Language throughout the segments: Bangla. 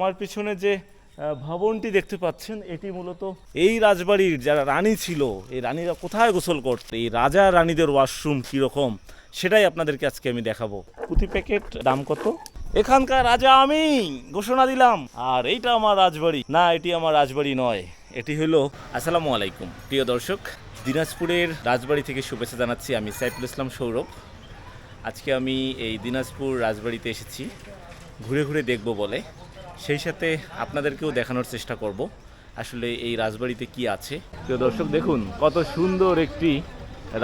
আমার পিছনে যে ভবনটি দেখতে পাচ্ছেন এটি মূলত এই রাজবাড়ির যারা রানী ছিল এই রানীরা কোথায় গোসল করতে এই রাজা রানীদের ওয়াশরুম কীরকম সেটাই আপনাদেরকে আজকে আমি দেখাবো। প্রতি প্যাকেট দাম কত? এখানকার রাজা আমি ঘোষণা দিলাম। আর এইটা আমার রাজবাড়ি না এটি আমার রাজবাড়ি নয় এটি হলো আসসালামু আলাইকুম। প্রিয় দর্শক দিনাজপুরের রাজবাড়ি থেকে শুভেচ্ছা জানাচ্ছি আমি সাইফুল ইসলাম সৌরভ। আজকে আমি এই দিনাজপুর রাজবাড়িতে এসেছি ঘুরে ঘুরে দেখব বলে। সেই সাথে আপনাদেরকেও দেখানোর চেষ্টা করব। আসলে এই রাজবাড়িতে কি আছে? প্রিয় দর্শক দেখুন কত সুন্দর একটি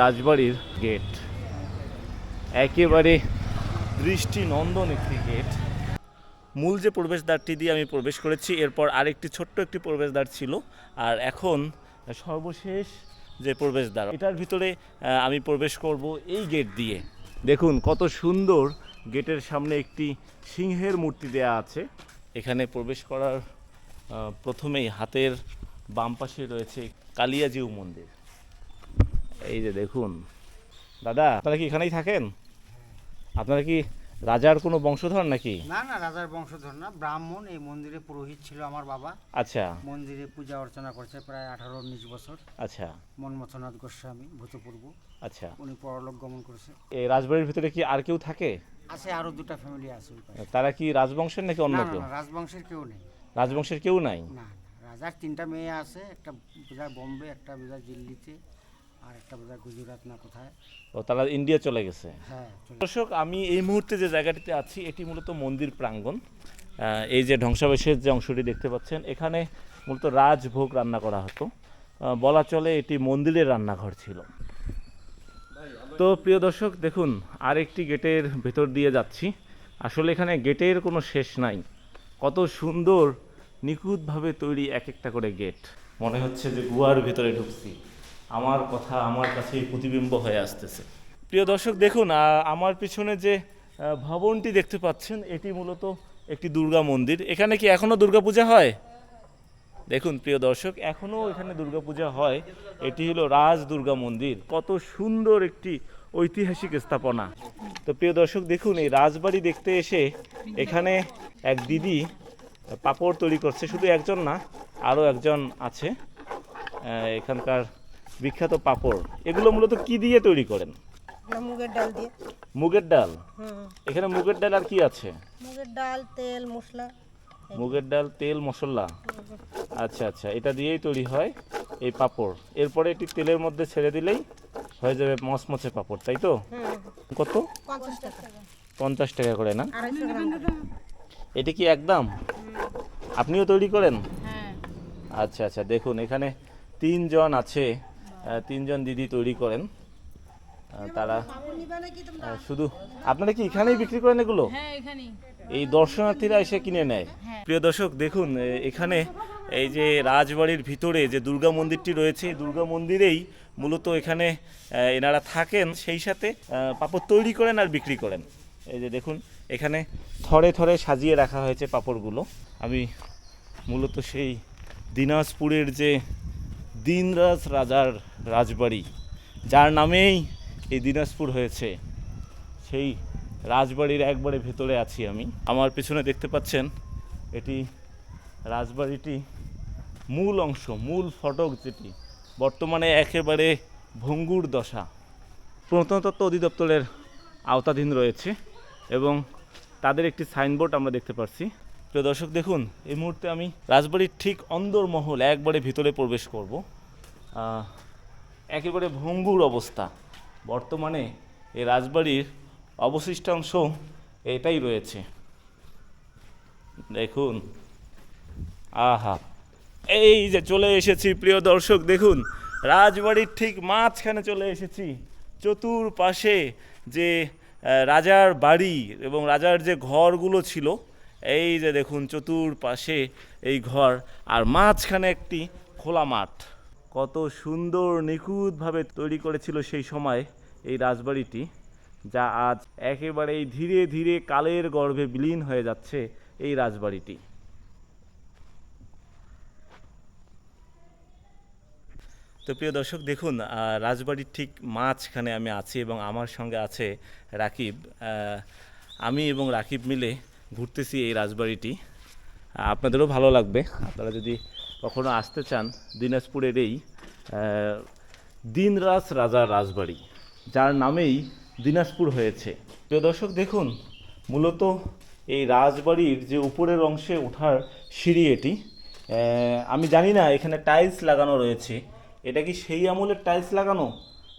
রাজবাড়ির গেট। একেবারে দৃষ্টি নন্দন একটি গেট। মূল যে প্রবেশদ্বারটি দিয়ে আমি প্রবেশ করেছি এরপর আরেকটি ছোট্ট একটি প্রবেশদ্বার ছিল আর এখন সর্বশেষ যে প্রবেশদ্বার এটার ভিতরে আমি প্রবেশ করব এই গেট দিয়ে। দেখুন কত সুন্দর গেটের সামনে একটি সিংহের মূর্তি দেয়া আছে। এখানে প্রবেশ করার প্রথমেই হাতের বাম পাশে রয়েছে কালিয়াজিউ মন্দির। এই যে দেখুন। দাদা আপনারা কি এখানেই থাকেন? আপনারা কি রাজার কোনো বংশধর নাকি? না না রাজার বংশধর না। ব্রাহ্মণ এই মন্দিরে পুরোহিত ছিল আমার বাবা। আচ্ছা। মন্দিরে পূজা অর্চনা করছে প্রায় আঠারো উনিশ বছর। আচ্ছা। মনমথনাথ গোস্বামী ভূতপূর্ব। আচ্ছা। উনি পরলোক গমন করেছে। এই রাজবাড়ির ভিতরে কি আর কেউ থাকে? আছে আরও দুটা ফ্যামিলি আছে তারা কি রাজবংশের নাকি অন্য কেউ? রাজবংশের কেউ নেই। রাজবংশের কেউ নাই? না রাজার তিনটা মেয়ে আছে একটা বোঝায় বোম্বে একটা বোঝায় দিল্লিতে আর একটা বোঝায় গুজরাট না কোথায়। ও তারা ইন্ডিয়া চলে গেছে। হ্যাঁ দর্শক আমি এই মুহূর্তে যে জায়গাটিতে আছি এটি মূলত মন্দির প্রাঙ্গণ। এই যে ধ্বংসাবশেষের যে অংশটি দেখতে পাচ্ছেন এখানে মূলত রাজভোগ রান্না করা হতো। বলা চলে এটি মন্দিরের রান্নাঘর ছিল। তো প্রিয় দর্শক, দেখুন, আরেকটি গেটের ভেতর দিয়ে যাচ্ছি। আসলে এখানে গেটের কোনো শেষ নাই। কত সুন্দর, নিখুঁতভাবে তৈরি এক একটা করে গেট। মনে হচ্ছে যে গুহার ভেতরে ঢুকছি। আমার কথা আমার কাছেই প্রতিবিম্ব হয়ে আসতেছে। প্রিয় দর্শক, দেখুন আমার পিছনে যে ভবনটি দেখতে পাচ্ছেন, এটি মূলত একটি দুর্গা মন্দির। এখানে কি এখনও দুর্গাপূজা হয়? দেখুন প্রিয় দর্শক এখনও এখানে দুর্গাপূজা হয়। এটি হলো রাজ দুর্গা মন্দির। কত সুন্দর একটি ঐতিহাসিক স্থাপনা। তো প্রিয় দর্শক দেখুন এই রাজবাড়ি দেখতে এসে এখানে এক দিদি পাপড় তৈরি করছে। শুধু একজন না আরও একজন আছে এখানকার বিখ্যাত পাপড়। এগুলো মূলত কি দিয়ে তৈরি করেন? মুগের ডাল দিয়ে। মুগের ডাল? এখানে মুগের ডাল আর কি আছে? মুগের ডাল তেল মশলা। মুগের ডাল তেল মশলা। আচ্ছা আচ্ছা এটা দিয়েই তৈরি হয় এই পাপড়। এরপরে এটি তেলের মধ্যে ছেড়ে দিলেই হয়ে যাবে মচমচে পাপড় তাই তো? কত? পঞ্চাশ টাকা। করে না। এটা কি একদম? আপনিও তৈরি করেন? হ্যাঁ। আচ্ছা আচ্ছা দেখুন এখানে তিনজন আছে তিনজন দিদি তৈরি করেন। তারা শুধু আপনারা কি এখানেই বিক্রি করেন এগুলো? হ্যাঁ এই দর্শনার্থীরা এসে কিনে নেয়। প্রিয় দর্শক দেখুন এখানে এই যে রাজবাড়ির ভিতরে যে দুর্গা মন্দিরটি রয়েছে দুর্গা মন্দিরেই মূলত এখানে এনারা থাকেন। সেই সাথে পাপড় তৈরি করেন আর বিক্রি করেন। এই যে দেখুন এখানে থরে থরে সাজিয়ে রাখা হয়েছে পাপড়গুলো। আমি মূলত সেই দিনাজপুরের যে দিনরাজ রাজার রাজবাড়ি যার নামেই এই দিনাজপুর হয়েছে। সেই রাজবাড়ির একবারে ভেতরে আছি আমি। আমার পেছনে দেখতে পাচ্ছেন, এটি রাজবাড়িটি মূল অংশ, মূল ফটক যেটি। বর্তমানে একেবারে ভঙ্গুর দশা। প্রত্নতত্ত্ব অধিদপ্তরের আওতাধীন রয়েছে এবং তাদের একটি সাইনবোর্ড আমরা দেখতে পাচ্ছি। প্রিয় দর্শক, দেখুন, এই মুহূর্তে আমি রাজবাড়ির ঠিক অন্দরমহল একবারে ভিতরে প্রবেশ করব। একেবারে ভঙ্গুর অবস্থা। বর্তমানে এই রাজবাড়ির অবশিষ্টাংশ এটাই রয়েছে। দেখুন। আহা। এই যে চলে এসেছি, প্রিয় দর্শক, দেখুন। রাজবাড়ির ঠিক মাঝখানে চলে এসেছি। চতুর্পাশে যে রাজার বাড়ি এবং রাজার যে ঘরগুলো ছিল, এই যে দেখুন, চতুর্পাশে এই ঘর। আর মাঝখানে একটি খোলা মাঠ। কত সুন্দর, নিখুঁতভাবে তৈরি করেছিল সেই সময় এই রাজবাড়িটি, যা আজ একেবারেই ধীরে ধীরে কালের গর্ভে বিলীন হয়ে যাচ্ছে এই রাজবাড়িটি। তো প্রিয় দর্শক, দেখুন রাজবাড়ির ঠিক মাঝখানে আমি আছি এবং আমার সঙ্গে আছে রাকিব। আমি এবং রাকিব মিলে ঘুরতেছি এই রাজবাড়িটি। আপনাদেরও ভালো লাগবে। আপনারা যদি কখনো আসতে চান দিনাজপুরের এই দিনরাজ রাজার রাজবাড়ি, যার নামেই দিনাজপুর হয়েছে। প্রিয় দর্শক, দেখুন, মূলত এই রাজবাড়ির যে উপরের অংশে ওঠার সিঁড়ি এটি আমি জানি না এখানে টাইলস লাগানো রয়েছে। এটা কি সেই আমলের টাইলস লাগানো,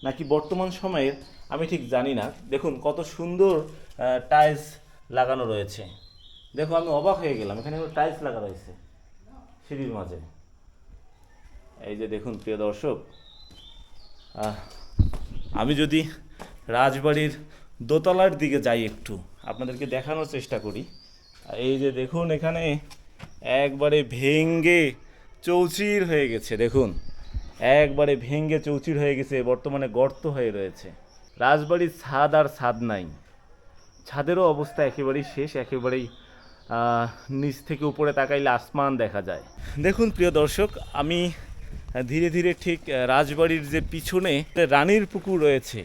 নাকি বর্তমান সময়ের, আমি ঠিক জানি না। দেখুন, কত সুন্দর টাইলস লাগানো রয়েছে। দেখো আমি অবাক হয়ে গেলাম, এখানে টাইলস লাগা রয়েছে। সিঁড়ির মাঝে। এই যে দেখুন, প্রিয় দর্শক আমি যদি রাজবাড়ির দোতলার দিকে যাই একটু, আপনাদেরকে দেখানোর চেষ্টা করি। এই যে দেখুন, এখানে একবারে ভেঙ্গে চৌচির হয়ে গেছে, দেখুন। একবারে ভেঙ্গে চৌচির হয়ে গেছে, বর্তমানে গর্ত হয়ে রয়েছে। রাজবাড়ির ছাদ আর ছাদ নাই। ছাদেরও অবস্থা একেবারেই শেষ, একেবারেই নিচ থেকে উপরে তাকাইলে আসমান দেখা যায়। দেখুন প্রিয় দর্শক আমি ধীরে ধীরে ঠিক রাজবাড়ির যে পিছনে রানীর পুকুর রয়েছে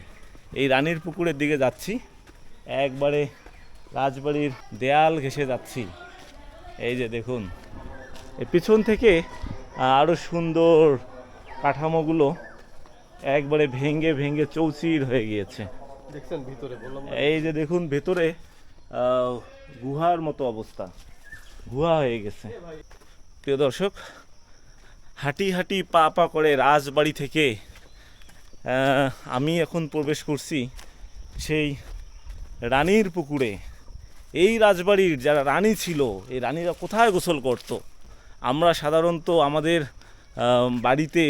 এই রানীর পুকুরের দিকে যাচ্ছি। একবারে রাজবাড়ির দেয়াল ঘেঁষে যাচ্ছি। এই যে দেখুন এই পিছন থেকে আরও সুন্দর কাঠামোগুলো একবারে ভেঙ্গে ভেঙ্গে চৌচির হয়ে গিয়েছে। দেখছেন ভিতরে বললাম এই যে দেখুন ভেতরে গুহার মতো অবস্থা। গুহা হয়ে গেছে। প্রিয় দর্শক, হাঁটি হাঁটি পা পা করে রাজবাড়ি থেকে আমি এখন প্রবেশ করছি সেই রানীর পুকুরে। এই রাজবাড়ির যারা রানী ছিল, এই রানীরা কোথায় গোসল করত? আমরা সাধারণত আমাদের বাড়িতে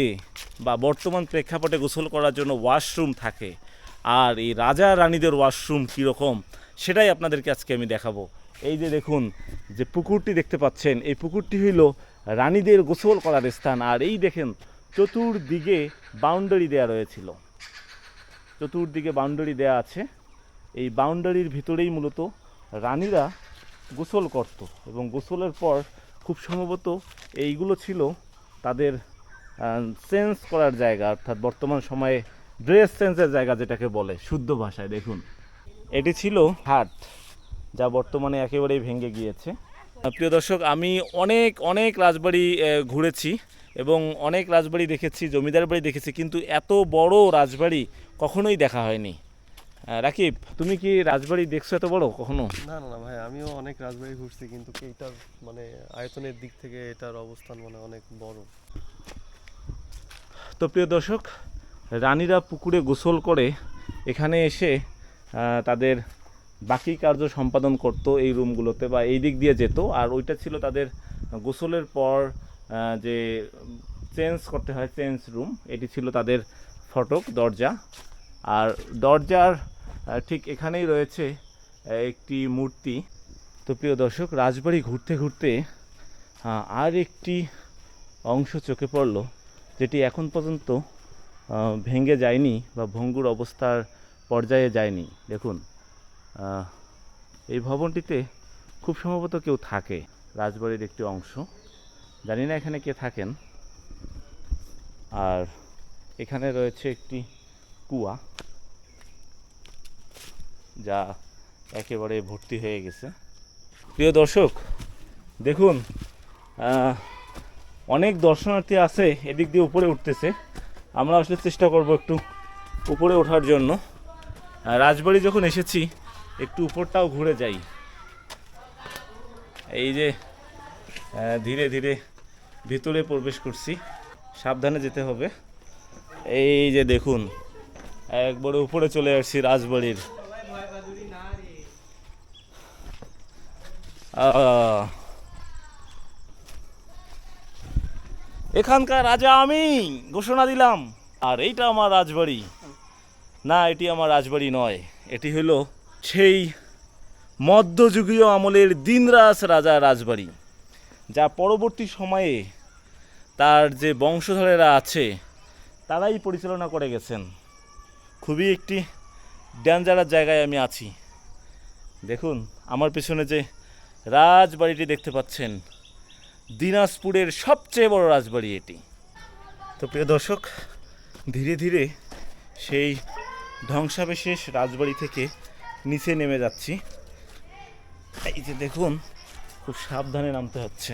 বা বর্তমান প্রেক্ষাপটে গোসল করার জন্য ওয়াশরুম থাকে। আর এই রাজা রানীদের ওয়াশরুম কীরকম? সেটাই আপনাদেরকে আজকে আমি দেখাবো। এই যে দেখুন, যে পুকুরটি দেখতে পাচ্ছেন, এই পুকুরটি হইল রানীদের গোসল করার স্থান। আর এই দেখেন, চতুর্দিকে বাউন্ডারি দেয়া রয়েছিল। চতুর্দিকে বাউন্ডারি দেয়া আছে। এই বাউন্ডারির ভিতরেই মূলত রানীরা গোসল করত এবং গোসলের পর খুব সম্ভবত এইগুলো ছিল তাদের চেঞ্জ করার জায়গা, অর্থাৎ বর্তমান সময়ে ড্রেস চেঞ্জের জায়গা যেটাকে বলে, শুদ্ধ ভাষায়। দেখুন এটি ছিল হাট যা বর্তমানে একেবারেই ভেঙে গিয়েছে। প্রিয় দর্শক আমি অনেক অনেক রাজবাড়ি ঘুরেছি এবং অনেক রাজবাড়ি দেখেছি জমিদার বাড়ি দেখেছি কিন্তু এত বড় রাজবাড়ি কখনোই দেখা হয়নি। রাকিব তুমি কি রাজবাড়ি দেখছ এত বড় কখনো? না না না ভাই আমিও অনেক রাজবাড়ি ঘুরছি কিন্তু কি এটার মানে আয়তনের দিক থেকে এটার অবস্থান মানে অনেক বড়। তো প্রিয় দর্শক রানীরা পুকুরে গোসল করে এখানে এসে তাদের বাকি কার্য সম্পাদন করতো এই রুমগুলোতে বা এই দিক দিয়ে যেত। আর ওইটা ছিল তাদের গোসলের পর যে চেঞ্জ করতে হয়, চেঞ্জ রুম। এটি ছিল তাদের ফটক, দরজা। আর দরজার ঠিক এখানেই রয়েছে একটি মূর্তি। তো প্রিয় দর্শক, রাজবাড়ি ঘুরতে ঘুরতে আর একটি অংশ চোখে পড়ল, যেটি এখন পর্যন্ত ভেঙে যায়নি বা ভঙ্গুর অবস্থার পর্যায়ে যায়নি। দেখুন এই ভবনটিতে খুব সম্ভবত কেউ থাকে, রাজবাড়ির একটি অংশ। জানি না এখানে কে থাকেন। আর এখানে রয়েছে একটি কুয়া, যা একেবারে ভর্তি হয়ে গেছে। প্রিয় দর্শক, দেখুন অনেক দর্শনার্থী আছে এদিক দিয়ে উপরে উঠতেছে। আমরা আসলে চেষ্টা করব একটু উপরে ওঠার জন্য। রাজবাড়ি যখন এসেছি, একটু উপরটাও ঘুরে যাই। এই যে ধীরে ধীরে ভিতরে প্রবেশ করছি, সাবধানে যেতে হবে। এই যে দেখুন, একবারে উপরে চলে আসছি রাজবাড়ির। এখানকার রাজা আমি, ঘোষণা দিলাম। আর এইটা আমার রাজবাড়ি। না, এটি আমার রাজবাড়ি নয়। এটি হলো সেই মধ্যযুগীয় আমলের দিনরাজ রাজা রাজবাড়ি, যা পরবর্তী সময়ে তার যে বংশধরেরা আছে, তারাই পরিচালনা করে গেছেন। খুবই একটি ডেঞ্জারাস জায়গায় আমি আছি। দেখুন, আমার পেছনে যে রাজবাড়িটি দেখতে পাচ্ছেন, দিনাজপুরের সবচেয়ে বড় রাজবাড়ি এটি। তো প্রিয় দর্শক, ধীরে ধীরে সেই ধ্বংসাবশেষ রাজবাড়ি থেকে নিচে নেমে যাচ্ছি। এই যে দেখুন খুব সাবধানে নামতে হচ্ছে।